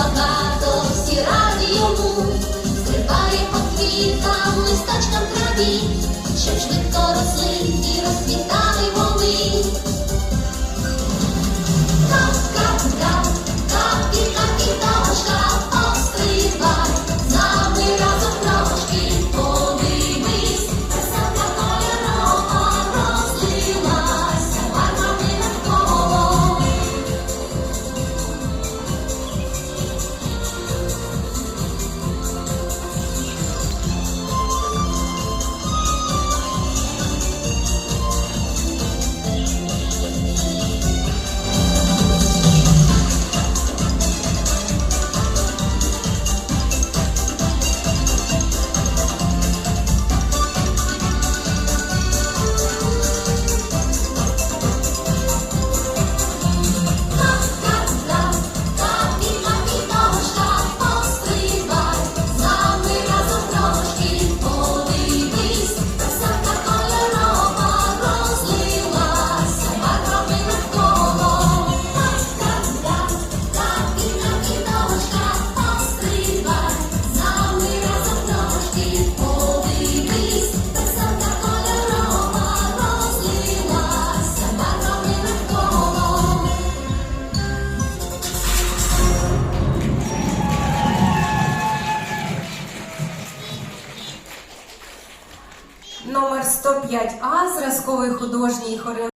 багато, всі раді йому, стрибає по квітам, листочкам траві, щоб швидко росли і росли. Номер 105А, зразковий художній хореографії.